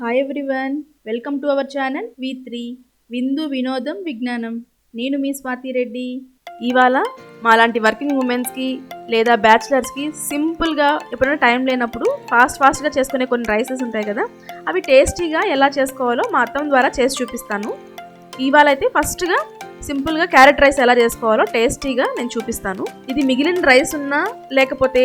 Hi everyone welcome to our channel V three విందు వినోదం విజ్ఞానం నేను మీ స్వాతి రెడ్డి. ఇవాళ మాలాంటి వర్కింగ్ ఉమెన్స్కి లేదా బ్యాచిలర్స్కి సింపుల్గా ఎప్పుడైనా టైం లేనప్పుడు ఫాస్ట్ ఫాస్ట్గా చేసుకునే కొన్ని రైసెస్ ఉంటాయి కదా అవి టేస్టీగా ఎలా చేసుకోవాలో మా అత్తమ్మ ద్వారా చేసి చూపిస్తాను. ఇవాళ అయితే ఫస్ట్గా సింపుల్గా క్యారెట్ రైస్ ఎలా చేసుకోవాలో టేస్టీగా నేను చూపిస్తాను. ఇది మిగిలిన రైస్ ఉన్నా లేకపోతే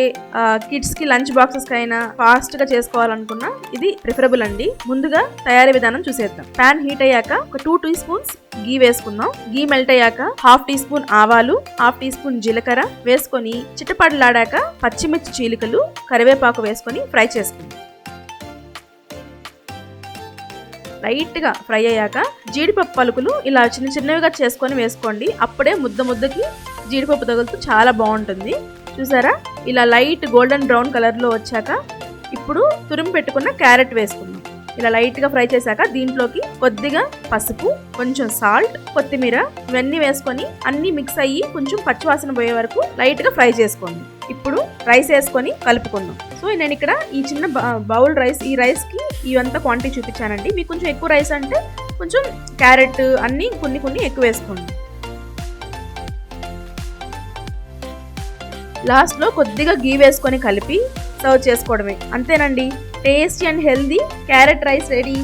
కిడ్స్కి లంచ్ బాక్సెస్కి అయినా ఫాస్ట్గా చేసుకోవాలనుకున్నా ఇది ప్రిఫరబుల్ అండి. ముందుగా తయారీ విధానం చూసేద్దాం. ప్యాన్ హీట్ అయ్యాక ఒక టూ టీ స్పూన్స్ గీ వేసుకుందాం. గీ మెల్ట్ అయ్యాక హాఫ్ టీ స్పూన్ ఆవాలు హాఫ్ టీ స్పూన్ జీలకర్ర వేసుకొని చిట్టపడలాడాక పచ్చిమిర్చి చీలికలు కరివేపాకు వేసుకొని ఫ్రై చేసుకుందాం. లైట్గా ఫ్రై అయ్యాక జీడిపప్పు పలుకులు ఇలా చిన్న చిన్నవిగా చేసుకొని వేసుకోండి. అప్పుడే ముద్ద ముద్దకి జీడిపప్పు తగులుతూ చాలా బాగుంటుంది. చూసారా? ఇలా లైట్ గోల్డెన్ బ్రౌన్ కలర్లో వచ్చాక ఇప్పుడు తురిమి పెట్టుకున్న క్యారెట్ వేసుకుందాం. ఇలా లైట్గా ఫ్రై చేశాక దీంట్లోకి కొద్దిగా పసుపు కొంచెం సాల్ట్ కొత్తిమీర ఇవన్నీ వేసుకొని అన్నీ మిక్స్ అయ్యి కొంచెం పచ్చివాసన పోయే వరకు లైట్గా ఫ్రై చేసుకోండి. ఇప్పుడు రైస్ వేసుకొని కలుపుకుందాం. సో నేను ఇక్కడ ఈ చిన్న బౌల్ రైస్ ఈ రైస్కి ఇవంతా క్వాంటిటీ చూపించానండి. మీకు కొంచెం ఎక్కువ రైస్ అంటే కొంచెం క్యారెట్ అన్నీ కొన్ని కొన్ని ఎక్కువ వేసుకోండి. లాస్ట్లో కొద్దిగా గీ వేసుకొని కలిపి సర్వ్ చేసుకోవడమే. అంతేనండి? Tasty and healthy carrot rice ready